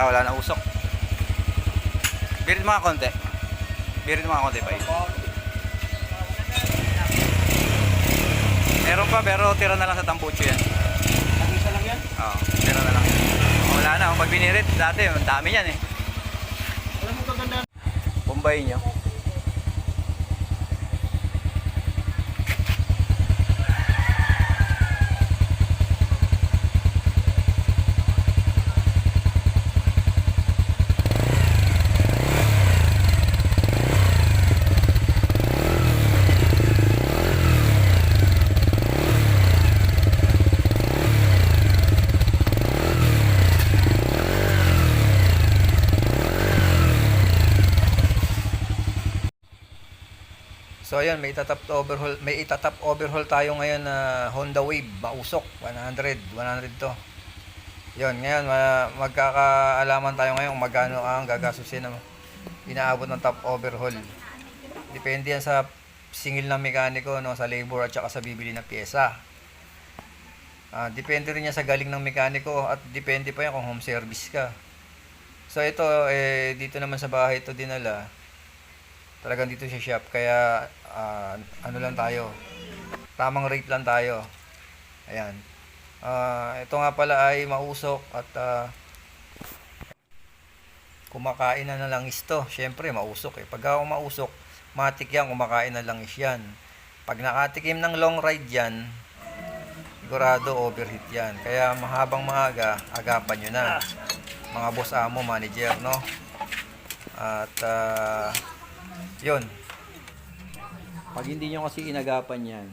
Ah, wala na usok. Birit mga konti. Birit mga konti pa. Meron pa pero tira na lang sa tambucho yan. Isa lang yan. Oo, tira na lang yan. Wala na, kung pag binirit, dati, ang dami yan eh. Alam mo kaganda. Bombay nyo. So ayan, may itatap overhaul, may itatap overhaul tayo ngayon na Honda Wave, mausok, 100, 100 to. Yun, ngayon ma- magkakaalaman tayo ngayon kung magkano ang gagasusin ng inaabot ng top overhaul. Depende yan sa singil ng mekaniko, no, sa labor at saka sa bibili na pyesa. Ah, depende rin yan sa galing ng mekaniko at depende pa yan kung home service ka. So ito, eh, dito naman sa bahay ito dinala talagang dito sa shop kaya ah, ano lang tayo tamang rate lang tayo. Ayan. Ah, ito nga pala ay mausok at ah, kumakain na ng langis to. Syempre mausok eh. Pag ako mausok matik yan kumakain na langis yan. Pag nakatikim ng long ride yan sigurado overheat yan. Kaya mahabang maaga agapan nyo na. Mga boss amo manager no? At ah, yun. Pag hindi nyo kasi inagapan yan,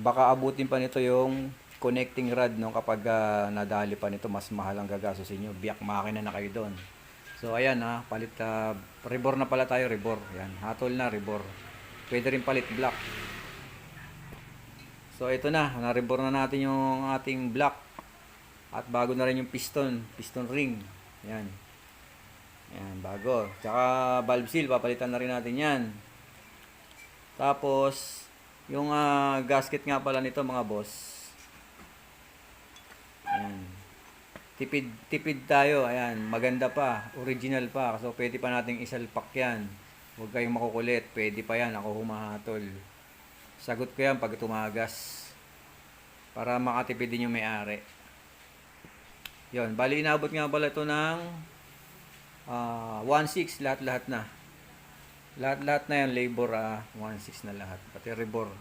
baka abutin pa nito yung connecting rod no kapag ah, nadali pa nito mas mahal ang gagastusin nyo. Biyak makina na kayo doon. So ayan ha, palit ah, rebor na pala tayo, rebor. Yan, hatol na rebor. Pwede rin palit black. So ito na, na-rebor na natin yung ating black. At bago na rin yung piston, piston ring. Yan. Yan, bago. Tsaka valve seal, papalitan na rin natin yan. Tapos, yung ah, gasket nga pala nito mga boss. Yan. Tipid, tipid tayo. Ayan, maganda pa. Original pa. So, pwede pa nating isalpak yan. Huwag kayong makukulit. Pwede pa yan. Ako humahatol. Sagot ko yan pag tumagas. Para makatipid din yung may-ari. Yon, bali inabot nga pala ito ng Ah, 1.6 lahat-lahat na. Lahat-lahat na yan labor ah 1.6 na lahat pati rebor.